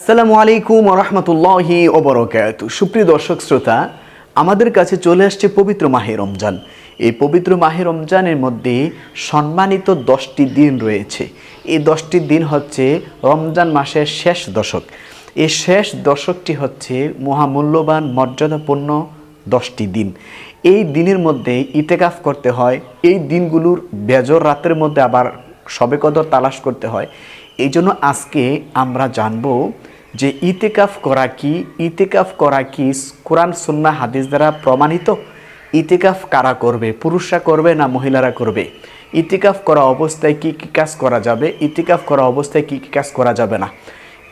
আসসালামু আলাইকুম রহমতুল্লাহি ওবরকাত সুপ্রিয় দর্শক শ্রোতা, আমাদের কাছে চলে আসছে পবিত্র মাহে রমজান। এই পবিত্র মাহে রমজানের মধ্যে সম্মানিত দশটি দিন রয়েছে। এই দশটি দিন হচ্ছে রমজান মাসের শেষ দশক। এই শেষ দশকটি হচ্ছে মহামূল্যবান, মর্যাদাপূর্ণ দশটি দিন। এই দিনের মধ্যে ইতেকাফ করতে হয়। এই দিনগুলোর বেজর রাতের মধ্যে আবার সবে কদর তালাশ করতে হয়। এই জন্য আজকে আমরা জানব যে ইতেকাফ করা কি? ইতেকাফ করা কি কোরআন সুন্না হাদিস দ্বারা প্রমাণিত? ইতেকাফ কারা করবে? পুরুষরা করবে না মহিলারা করবে? ইতিকাফ করা অবস্থায় কি কি কাজ করা যাবে? ইতিকাফ করা অবস্থায় কি কি কাজ করা যাবে না?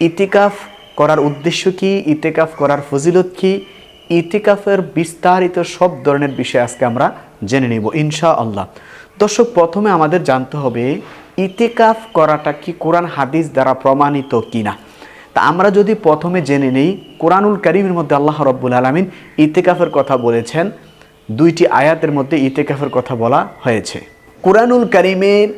ইতিকাফ করার উদ্দেশ্য কি? ইতিকাফ করার ফজিলত কি? ইতিকাফের বিস্তারিত সব ধরনের বিষয় আজকে আমরা জেনে নিব ইনশা আল্লাহ দর্শক, প্রথমে আমাদের জানতে হবে ইতিকাফ করাটা কি কোরআন হাদিস দ্বারা প্রমাণিত কিনা? তা আমরা যদি প্রথমে জেনে নেই, কোরআনুল করিমের মধ্যে আল্লাহ রব্বুল আলমিন ইতেকাফের কথা বলেছেন। দুইটি আয়াতের মধ্যে ইতেকাফের কথা বলা হয়েছে। কোরআনুল করিমের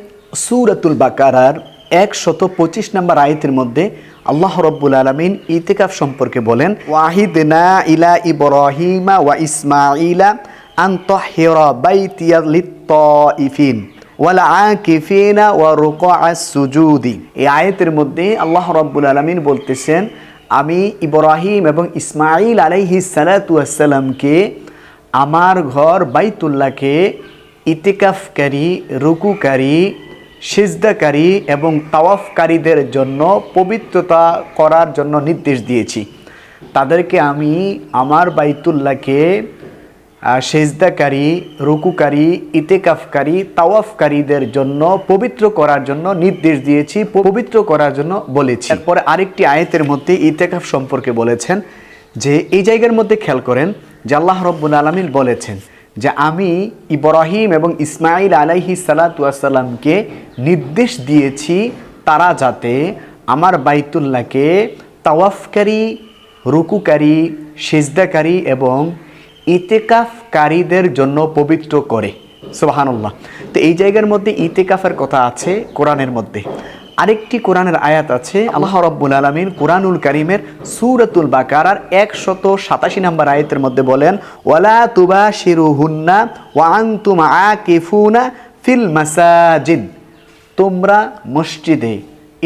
সুরাতুল বাকারার একশত পঁচিশ নম্বর আয়াতের মধ্যে আল্লাহ রব্বুল আলমিন ইতেকাফ সম্পর্কে বলেন ওয়াহিদ না ইলা ইব্রাহিমা ওয়া ইসমাইলা আন্তহিরা বাইতিয়া লিত্তাইফিন। ওয়াল ওয়া এই আয়াতের মধ্যে আল্লাহ রাব্বুল আলামিন বলতেছেন, আমি ইব্রাহিম এবং ইসমাইল আলাইহি সালাতু ওয়াসসালামকে আমার ঘর বাইতুল্লাহকে ইতিকাফকারী, রুকুকারী, সিজদাকারী এবং তাওয়াফকারীদের জন্য পবিত্রতা করার জন্য নির্দেশ দিয়েছি। তাদেরকে আমি আমার বাইতুল্লাহকে সেজদাকারী, রুকুকারী, ইতেকাফকারী, তাওয়াফকারীদের জন্য, পবিত্র করার জন্য নির্দেশ দিয়েছি, পবিত্র করার জন্য বলেছি। এরপরে আরেকটি আয়াতের মধ্যে ইতেকাফ সম্পর্কে বলেছেন যে, এই জায়গার মধ্যে খেয়াল করেন যে আল্লাহ রব্বুল আলমিন বলেছেন যে, আমি ইব্রাহিম এবং ইসমাইল আলাইহি সালাতামকে নির্দেশ দিয়েছি তারা যাতে আমার বাইতুল্লাহকে তাওয়াফকারী, রুকুকারী, সেজদাকারী এবং ইতেকাফকারীদের জন্য পবিত্র করে। সোহানুল্লাহ তো এই জায়গার মধ্যে ইতেকাফের কথা আছে কোরআনের মধ্যে। আরেকটি কোরআনের আয়াত আছে, আল্লাহ রব্বুল আলমিন কোরআনুল করিমের সুরাতুল বাকারার একশত সাতাশি নম্বর আয়াতের মধ্যে বলেন, ওয়ালা তুবা শিরু হুন্না ওয়াং তুমা আকিফুনা ফিল মাসাজিদ। তোমরা মসজিদে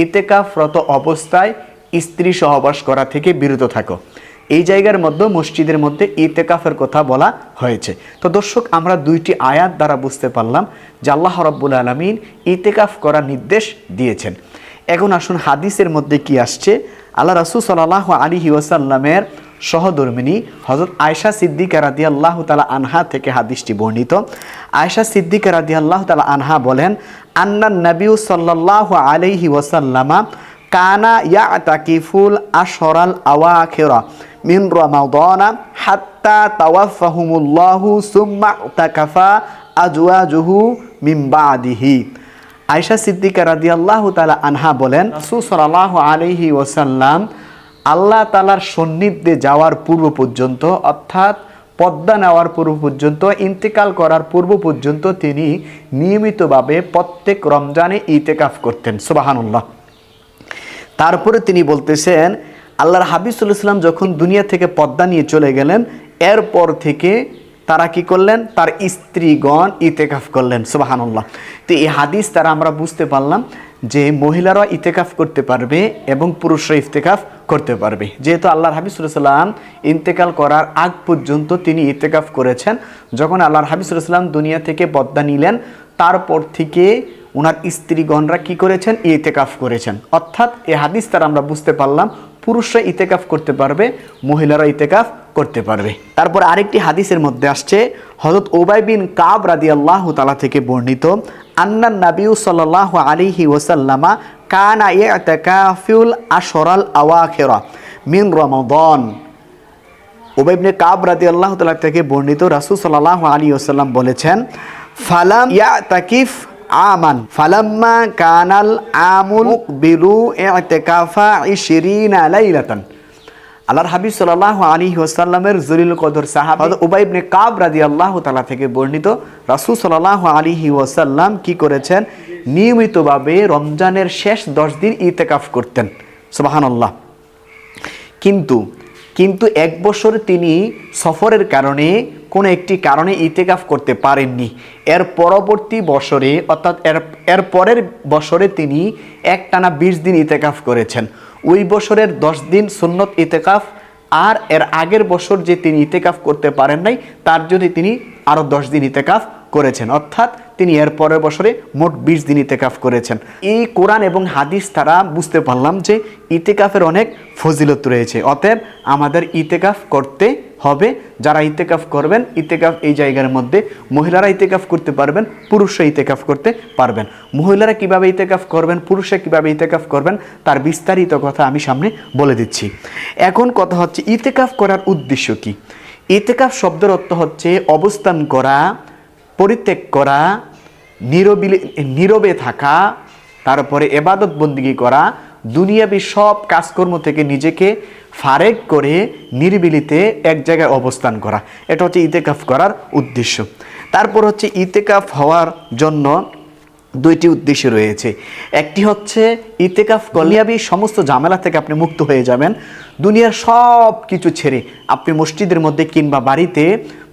ইতেকাফরত অবস্থায় স্ত্রী সহবাস করা থেকে বিরত থাকো। এই জায়গার মধ্যে, মসজিদের মধ্যে ইতেকাফের কথা বলা হয়েছে। তো দর্শক, আমরা দুইটি আয়াত দ্বারা বুঝতে পারলাম যে আল্লাহ রব্বুল আলমিন ইতেকাফ করার নির্দেশ দিয়েছেন। এখন আসুন হাদিসের মধ্যে কি আসছে। আল্লাহ রাসুল সাল্লাহ আলী ওয়াসাল্লামের সহধর্মিনী হজরত আয়সা সিদ্দিকা রাদি আল্লাহ তালা আনহা থেকে হাদিসটি বর্ণিত। আয়সা সিদ্দিকা রাদি আল্লাহ তালা আনহা বলেন, আন্না নবিউ সাল্লাহ আলাইহি ওয়াসাল্লামা কানা ইয়া তাকিফুল আশরাল আওয়াখিরা। মিন রমাদানা হাত্তা তাওয়াফাহুমুল্লাহু সুম্মা তাকাফা আজওয়াজুহু মিন বাদিহি। আয়েশা সিদ্দিকা রাদিয়াল্লাহু তাআলা আনহা বলেন, রাসূল সাল্লাল্লাহু আলাইহি ওয়াসাল্লাম আল্লাহ তাআলার সান্নিধ্যে যাওয়ার পূর্ব পর্যন্ত, অর্থাৎ পদ্মা নেওয়ার পূর্ব পর্যন্ত, ইন্তেকাল করার পূর্ব পর্যন্ত তিনি নিয়মিতভাবে প্রত্যেক রমজানে ইতেকাফ করতেন, সুবাহানুল্লাহ। তারপরে তিনি বলতেছেন আল্লাহর হাবিবুল্লাহাম যখন দুনিয়া থেকে পদ্মা নিয়ে চলে গেলেন, এরপর থেকে তারা কি করলেন? তার স্ত্রীগণ ইতেকাফ করলেন, সুবাহানুল্লাহ। তো এই হাদিস তারা আমরা বুঝতে পারলাম যে মহিলারা ইতেকাফ করতে পারবে এবং পুরুষরা ইতেকাফ করতে পারবে। যেহেতু আল্লাহর হাবিবুল্লাহাম ইন্তেকাল করার আগ পর্যন্ত তিনি ইতেকাফ করেছেন, যখন আল্লাহর হাবিবুল্লাহাম দুনিয়া থেকে পদ্মা নিলেন, তারপর থেকে ওনার স্ত্রীগণরা কি করেছেন? ইতেকাফ করেছেন। অর্থাৎ এ হাদিস তারা আমরা বুঝতে পারলাম, পুরুষরা ইতেকাফ করতে পারবে, মহিলারা ইতেকাফ করতে পারবে। তারপর আরেকটি হাদিসের মধ্যে আসছে হজরত ওবাই বিন কাব রাদি আল্লাহ তালা থেকে বর্ণিত আন্নান নাবিউ সাল্লাহ আলিহি ওসাল্লামা কানা ইয়তাকাফিউল আশরাল আওয়াখিরা মিন রমাদান। ওবাইবনে কাব রাদি আল্লাহ তালা থেকে বর্ণিত রাসুল সাল্লাহ আলী ওসাল্লাম বলেছেন, ফালাম ইয়া তাকিফ আমান ফালাম্মা কানাল আমুল বিলু ইতিকাফা ইশরিনা লাইলাতান। আল্লাহর হাবিব সাল্লাহ আলী ওসাল্লামের জলিল কদর সাহাব উবাইবনে কাব রাদি আল্লাহ তালা থেকে বর্ণিত রাসুল সাল্লাহ আলী ওসাল্লাম কি করেছেন? নিয়মিতভাবে রমজানের শেষ দশ দিন ইতেকাফ করতেন। সুবাহান আল্লাহ কিন্তু কিন্তু এক বছর তিনি সফরের কারণে কোনো একটি কারণে ইতেকাফ করতে পারেননি। এর পরবর্তী বছরে, অর্থাৎ এর এর পরের বছরে তিনি একটানা বিশ দিন ইতেকাফ করেছেন। ওই বছরের দশ দিন সুন্নত ইতেকাফ আর এর আগের বছর যে তিনি ইতেকাফ করতে পারেন নাই, তার জন্য তিনি আরও দশ দিন ইতেকাফ করেছেন। অর্থাৎ তিনি এর পরের বছরে মোট বিশ দিন ইতেকাফ করেছেন। এই কোরআন এবং হাদিস তারা বুঝতে পারলাম যে ইতেকাফের অনেক ফজিলত রয়েছে। অতএব আমাদের ইতেকাফ করতে হবে, যারা ইতেকাফ করবেন ইতেকাফ এই জায়গার মধ্যে মহিলারা ইতেকাফ করতে পারবেন, পুরুষরা ইতেকাফ করতে পারবেন। মহিলারা কীভাবে ইতেকাফ করবেন, পুরুষরা কীভাবে ইতেকাফ করবেন, তার বিস্তারিত কথা আমি সামনে বলে দিচ্ছি। এখন কথা হচ্ছে ইতেকাফ করার উদ্দেশ্য কি? ইতেকাফ শব্দের অর্থ হচ্ছে অবস্থান করা, পরিত্যাগ করা, নীরবিলে, নীরবে থাকা, তারপরে এবাদত বন্দিগি করা, দুনিয়াবি সব কাজকর্ম থেকে নিজেকে ফারেক করে নিরিবিলিতে এক জায়গায় অবস্থান করা। এটা হচ্ছে ইতেকাফ করার উদ্দেশ্য। তারপর হচ্ছে ইতেকাফ হওয়ার জন্য দুইটি উদ্দেশ্য রয়েছে। একটি হচ্ছে ইতেকাফ কলিয়াবি সমস্ত ঝামেলা থেকে আপনি মুক্ত হয়ে যাবেন। দুনিয়ার সব কিছু ছেড়ে আপনি মসজিদের মধ্যে কিংবা বাড়িতে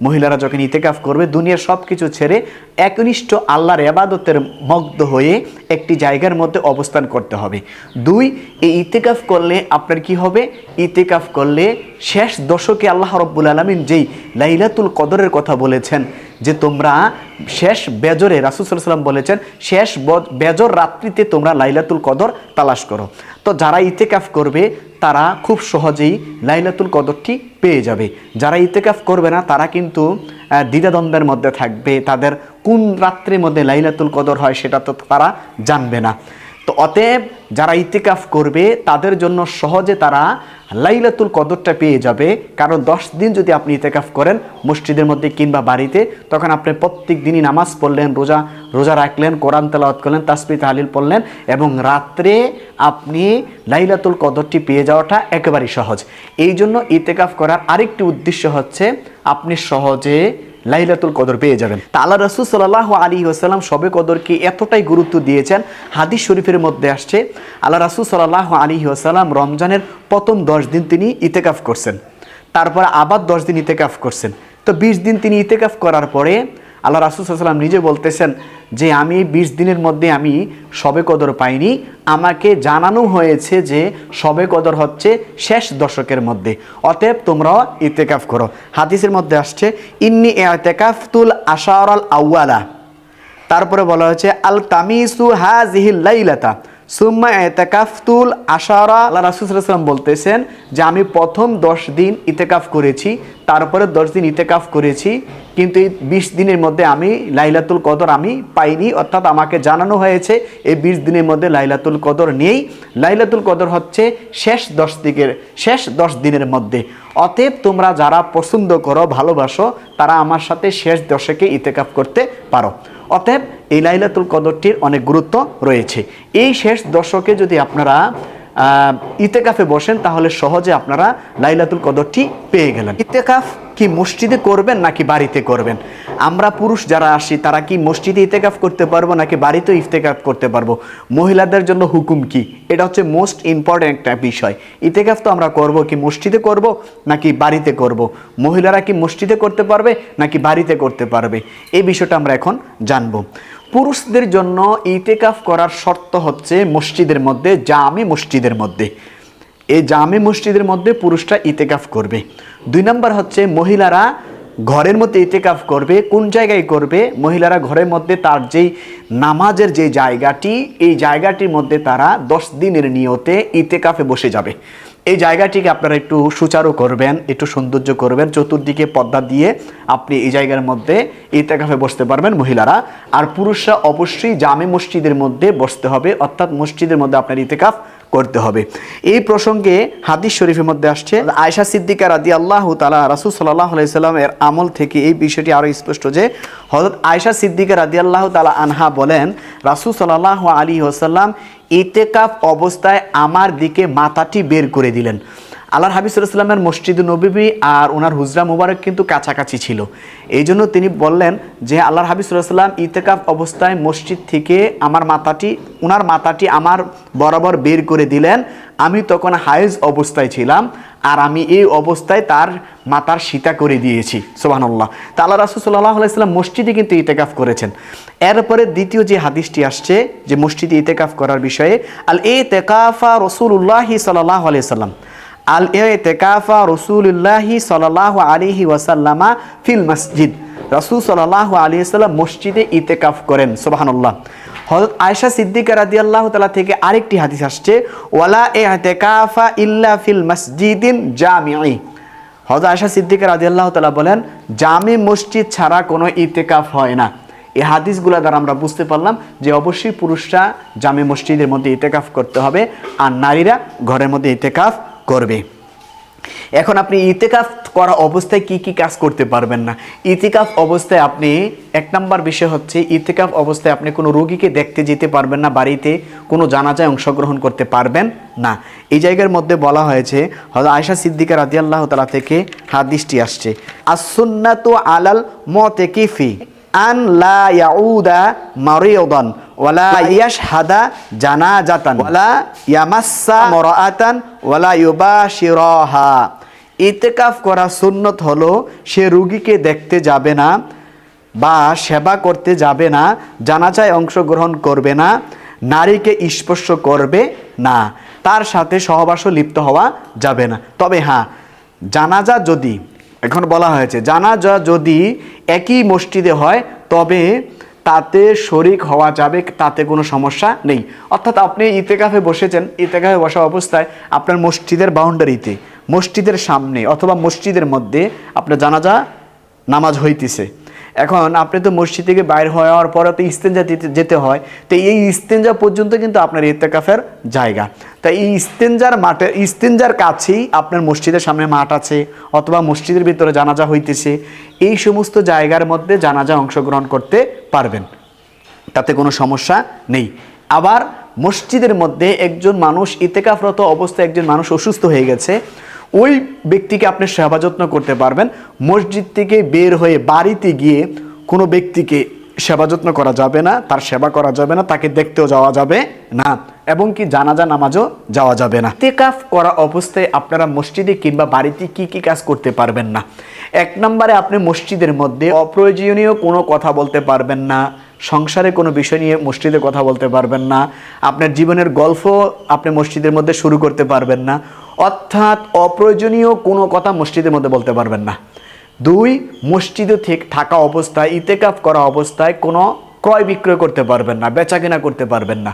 মহিলারা যখন ইতেকাফ করবে, দুনিয়ার সব কিছু ছেড়ে একনিষ্ঠ আল্লাহর এবাদতের মগ্ধ হয়ে একটি জায়গার মধ্যে অবস্থান করতে হবে। দুই, এই ইতেকাফ করলে আপনার কি হবে? ইতেকাফ করলে শেষ দশকে আল্লাহ রব্বুল আলমিন যেই লাইলাতুল কদরের কথা বলেছেন যে তোমরা শেষ বেজরে রাসুসাল্লাম বলেছেন, শেষ বেজর রাত্রিতে তোমরা লাইলাতুল কদর তালাশ করো। তো যারা ইতেকাফ করবে, তারা খুব সহজেই লাইলাতুল কদরটি পেয়ে যাবে। যারা ইতেকাফ করবে না, তারা কিন্তু দ্বিধাদ্বন্দ্বের মধ্যে থাকবে। তাদের কোন রাত্রির মধ্যে লাইলাতুল কদর হয়, সেটা তো তারা জানবে না। তো অতএব যারা ইতিকাফ করবে, তাদের জন্য সহজে তারা লাইলাতুল কদরটা পেয়ে যাবে। কারণ দশ দিন যদি আপনি ইতেকাফ করেন মসজিদের মধ্যে কিংবা বাড়িতে, তখন আপনি প্রত্যেক দিনই নামাজ পড়লেন, রোজা রোজা রাখলেন, কোরআন তেলাওয়াত করলেন তাসবি তাহলিল পড়লেন এবং রাত্রে আপনি লাইলাতুল কদরটি পেয়ে যাওয়াটা একেবারেই সহজ। এই জন্য ইতেকাফ করার আরেকটি উদ্দেশ্য হচ্ছে, আপনি সহজে লাইলাতুল কদর পেয়ে যাবেন। তা আল্লাহ রসুল সাল্লাহ আলী ওসাল্লাম সবে কদরকে এতটাই গুরুত্ব দিয়েছেন। হাদিস শরীফের মধ্যে আসছে, আল্লাহ রাসুল সাল্লাহ আলী ওসাল্লাম রমজানের প্রথম দশ দিন তিনি ইতেকাফ করছেন। তারপর আবার দশ দিন ইতেকাফ করছেন। তো বিশ দিন তিনি ইতেকাফ করার পরে আল্লাহ রাসুল সাল্লাম নিজে বলতেছেন যে আমি বিশ দিনের মধ্যে আমি সবে কদর পাইনি, আমাকে জানানো হয়েছে যে সবে কদর হচ্ছে শেষ দশকের মধ্যে। অতএব তোমরাও ইতেকাফ করো। হাদিসের মধ্যে আসছে, ইন্নি এতেকাফ তুল আশার আল আউয়ালা। তারপরে বলা হয়েছে, আল তামিসু হাজিহিল লাইলাতা। সুম্মা এতেকাফতুল আশারা। আল্লাহ রাসুলাম বলতেছেন যে, আমি প্রথম দশ দিন ইতেকাফ করেছি, তারপরে দশ দিন ইতেকাফ করেছি, কিন্তু এই বিশ দিনের মধ্যে আমি লাইলাতুল কদর আমি পাইনি, অর্থাৎ আমাকে জানানো হয়েছে, এই বিশ দিনের মধ্যে লাইলাতুল কদর নেই। লাইলাতুল কদর হচ্ছে শেষ দশ দিকের, শেষ দশ দিনের মধ্যে। অতএব তোমরা যারা পছন্দ করো, ভালোবাসো, তারা আমার সাথে শেষ দশকে ইতেকাফ করতে পারো। অতএব এই লাইলাতুল কদরটির অনেক গুরুত্ব রয়েছে। এই শেষ দশকে যদি আপনারা ইতেকাফে বসেন, তাহলে সহজে আপনারা লাইলাতুল কদরটি পেয়ে গেলেন। ইতেকাফ কি মসজিদে করবেন নাকি বাড়িতে করবেন? আমরা পুরুষ যারা আসি, তারা কি মসজিদে ইতেকাফ করতে পারব নাকি বাড়িতে ইফতেকাফ করতে পারব? মহিলাদের জন্য হুকুম কি? এটা হচ্ছে মোস্ট ইম্পর্ট্যান্ট একটা বিষয়। ইতেকাফ তো আমরা করব কি মসজিদে করব নাকি বাড়িতে করব? মহিলারা কি মসজিদে করতে পারবে নাকি বাড়িতে করতে পারবে? এই বিষয়টা আমরা এখন জানব। পুরুষদের জন্য ইতেকাফ করার শর্ত হচ্ছে মসজিদের মধ্যে, জামে মসজিদের মধ্যে। এই জামে মসজিদের মধ্যে পুরুষরা ইতেকাফ করবে। দুই নম্বর হচ্ছে মহিলারা ঘরের মধ্যে ইতেকাফ করবে। কোন জায়গায় করবে? মহিলারা ঘরের মধ্যে তার যেই নামাজের যে জায়গাটি, এই জায়গাটির মধ্যে তারা দশ দিনের নিয়তে ইতেকাফে বসে যাবে। এই জায়গাটিকে আপনারা একটু সুচারু করবেন, একটু সৌন্দর্য করবেন, চতুর্দিকে পর্দা দিয়ে আপনি এই জায়গার মধ্যে ইতেকাফে বসতে পারবেন মহিলারা। আর পুরুষরা অবশ্যই জামে মসজিদের মধ্যে বসতে হবে, অর্থাৎ মসজিদের মধ্যে আপনার ইতেকাফ করতে হবে। এই প্রসঙ্গে হাদিস শরীফের মধ্যে আসছে আয়সা সিদ্দিকা রাদি আল্লাহ তালা রাসুল সাল্লাহ আলাইসাল্লামের আমল থেকে এই বিষয়টি আরও স্পষ্ট যে হজরত আয়সা সিদ্দিকা রাদি আল্লাহ তালা আনহা বলেন, রাসুল সাল্লাহ আলী হোসাল্লাম ইতেকাফ অবস্থায় আমার দিকে মাথাটি বের করে দিলেন। আল্লাহর হাবিবুল্লাহামের মসজিদ নবীবী আর ওনার হুজরা মুবারক কিন্তু কাছাকাছি ছিল। এই জন্য তিনি বললেন যে আল্লাহর হাবিবুল্লাহাম ইতেকাফ অবস্থায় মসজিদ থেকে আমার মাথাটি ওনার মাথাটি আমার বরাবর বের করে দিলেন। আমি তখন হায়েজ অবস্থায় ছিলাম আর আমি এই অবস্থায় তার মাতার সীতা করে দিয়েছি। সোবাহান্লাহ তা আল্লাহ রাসুল সাল্লাহ আলাইসাল্লাম মসজিদে কিন্তু ইতেকাফ করেছেন। এরপরে দ্বিতীয় যে হাদিসটি আসছে, যে মসজিদে ইতেকাফ করার বিষয়ে আল এ তেকাফা রসুল্লাহি সাল্লাহ আলাইসাল্লাম আল এ তেকাফা রসুল্লাহি সাল্লাহ আলিহি ওয়াসাল্লামা ফিল মসজিদ। রসুল সাল্লাহ আলী সাল্লাম মসজিদে ইতেকাফ করেন সোবাহান্লাহ হজরত আয়সা সিদ্দিকা রাদি আল্লাহ তালা থেকে আরেকটি হাদিস আসছে, ওয়ালা এ তেকাফা ইল্লা ফিল মসজিদিন জামিআই হজরত আয়সা সিদ্দিকা রাদি আল্লাহ তালা বলেন, জামে মসজিদ ছাড়া কোনো ইতেকাফ হয় না। এই হাদিসগুলো দ্বারা আমরা বুঝতে পারলাম যে অবশ্যই পুরুষরা জামে মসজিদের মধ্যে ইতেকাফ করতে হবে, আর নারীরা ঘরের মধ্যে ইতেকাফ করবে। এখন আপনি ইতেকাফ করা অবস্থায় কি কি কাজ করতে পারবেন না? ইতিকাফ অবস্থায় আপনি, এক নম্বর বিষয় হচ্ছে, ইতিকাফ অবস্থায় আপনি কোনো রোগীকে দেখতে যেতে পারবেন না, বাড়িতে কোনো জানাজায় অংশগ্রহণ করতে পারবেন না। এই জায়গার মধ্যে বলা হয়েছে হয়তো আয়সা সিদ্দিকা রাদিয়াল্লাহ তালা থেকে হাদিসটি আসছে। আসুন্নাত আলাল মতে কিফি আন লা ইয়াউদা মারিয়াদান ওয়ালা ইয়াশহাদা জানাজাতান ওয়ালা ইয়ামাসসা মারাআতান ওয়ালা ইউবাশিরাহা। ইতেকাফ করা সুন্নত হলো সে রুগীকে দেখতে যাবে না বা সেবা করতে যাবে না জানাজায় অংশগ্রহণ করবে না নারীকে স্পর্শ করবে না তার সাথে সহবাসও লিপ্ত হওয়া যাবে না। তবে হ্যাঁ জানাজা যদি এখন বলা হয়েছে, জানাজা যদি একই মসজিদে হয়, তবে তাতে শরিক হওয়া যাবে, তাতে কোনো সমস্যা নেই। অর্থাৎ আপনি ইতেকাফে বসেছেন ইতেকাফে বসা অবস্থায় আপনার মসজিদের বাউন্ডারিতে, মসজিদের সামনে অথবা মসজিদের মধ্যে আপনার জানাজা নামাজ হইতেছে। এখন আপনি তো মসজিদ থেকে বাইর হওয়ার পরে তো ইস্তেঞ্জা যেতে হয়, তো এই ইস্তেঞ্জা পর্যন্ত কিন্তু আপনার ইতেকাফের জায়গা। তাই এই ইস্তেঞ্জার মাঠে ইস্তেঞ্জার কাছেই আপনার মসজিদের সামনে মাঠ আছে অথবা মসজিদের ভিতরে জানাজা হইতেছে, এই সমস্ত জায়গার মধ্যে জানাজা অংশগ্রহণ করতে পারবেন। তাতে কোনো সমস্যা নেই। আবার মসজিদের মধ্যে একজন মানুষ, ইতেকাফরত অবস্থায় একজন মানুষ অসুস্থ হয়ে গেছে, ওই ব্যক্তিকে আপনি সেবা যত্ন করতে পারবেন। মসজিদ থেকে বের হয়ে বাড়িতে গিয়ে কোনো ব্যক্তিকে সেবা যত্ন করা যাবে না, তার সেবা করা যাবে না, তাকে দেখতেও যাওয়া যাবে না। এবং কি জানাজা, নামাজও যাওয়া যাবে না। তেকাফ করা অবস্থায় আপনারা মসজিদে কিংবা বাড়িতে কি কি কাজ করতে পারবেন না। এক নম্বরে আপনি মসজিদের মধ্যে অপ্রয়োজনীয় কোনো কথা বলতে পারবেন না, সংসারে কোনো বিষয় নিয়ে মসজিদে কথা বলতে পারবেন না, আপনার জীবনের গল্প আপনি মসজিদের মধ্যে শুরু করতে পারবেন না, অর্থাৎ অপ্রয়োজনীয় কোনো কথা মসজিদের মধ্যে বলতে পারবেন না। দুই, মসজিদে থেকে থাকা অবস্থায়, ইতেকাফ করা অবস্থায় কোনো ক্রয় বিক্রয় করতে পারবেন না বেচা কেনা করতে পারবেন না।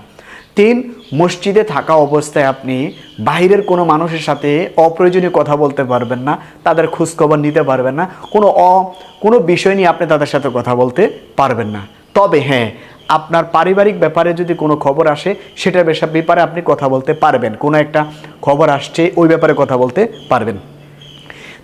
তিন, মসজিদে থাকা অবস্থায় আপনি বাইরের কোনো মানুষের সাথে অপ্রয়োজনীয় কথা বলতে পারবেন না, তাদের খোঁজখবর নিতে পারবেন না, কোনো অ, কোনো বিষয় নিয়ে আপনি তাদের সাথে কথা বলতে পারবেন না। তবে হ্যাঁ আপনার পারিবারিক ব্যাপারে যদি কোনো খবর আসে, সেটার ব্যাপারে আপনি কথা বলতে পারবেন। কোনো একটা খবর আসছে, ওই ব্যাপারে কথা বলতে পারবেন।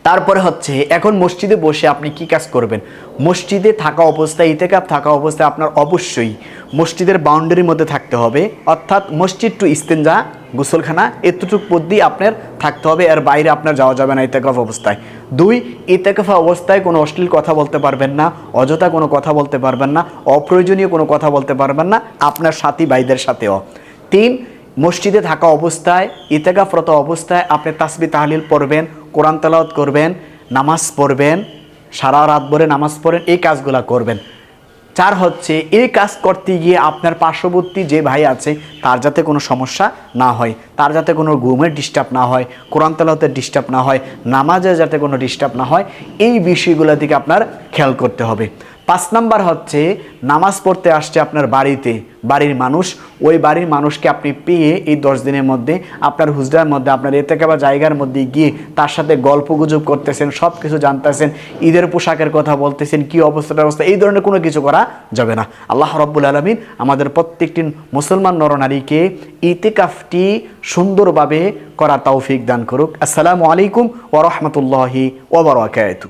তারপরে হচ্ছে, এখন মসজিদে বসে আপনি কি কাজ করবেন? মসজিদে থাকা অবস্থায় ইতেকাপ থাকা অবস্থায় আপনার অবশ্যই মসজিদের বাউন্ডারির মধ্যে থাকতে হবে। অর্থাৎ মসজিদ টু ইস্তেঞ্জা গোসলখানা, এতটুকু পদ্ধতি আপনার থাকতে হবে আর বাইরে আপনার যাওয়া যাবে না ইতেকাফ অবস্থায়। দুই, ইতেকাফা অবস্থায় কোনো অশ্লীল কথা বলতে পারবেন না, অযথা কোনো কথা বলতে পারবেন না, অপ্রয়োজনীয় কোনো কথা বলতে পারবেন না, আপনার সাথী ভাইদের সাথেও। তিন মসজিদে থাকা অবস্থায় ইতেকাফরত অবস্থায় আপনি তাসবি তাহলিল পড়বেন, কোরআন তেলাওয়াত করবেন, নামাজ পড়বেন, সারা রাত ভরে নামাজ পড়েন, এই কাজগুলো করবেন। চার হচ্ছে, এই কাজ করতে গিয়ে আপনার পার্শ্ববর্তী যে ভাই আছে, তার যাতে কোনো সমস্যা না হয়, তার যাতে কোনো ঘুমের ডিস্টার্ব না হয়, কোরআন তেলাওয়াতের ডিস্টার্ব না হয় নামাজে যাতে কোনো ডিস্টার্ব না হয়, এই বিষয়গুলো দিকে আপনার খেয়াল করতে হবে। পাঁচ নাম্বার হচ্ছে, নামাজ পড়তে আসছে আপনার বাড়িতে, বাড়ির মানুষ, ওই বাড়ির মানুষকে আপনি পেয়ে এই দশ দিনের মধ্যে আপনার হুজরার মধ্যে, আপনার এতে বা জায়গার মধ্যে গিয়ে তার সাথে গল্প গুজব করতেছেন সব কিছু জানতেছেন, ঈদের পোশাকের কথা বলতেছেন, কি অবস্থাটা অবস্থা, এই ধরনের কোনো কিছু করা যাবে না। আল্লাহ রব্বুল আলমিন আমাদের প্রত্যেকটি মুসলমান নরনারীকে ইতিকাফটি সুন্দরভাবে করা তৌফিক দান করুক। আসসালামু আলাইকুম ওরহমতুল্লাহি ওবরাকাতু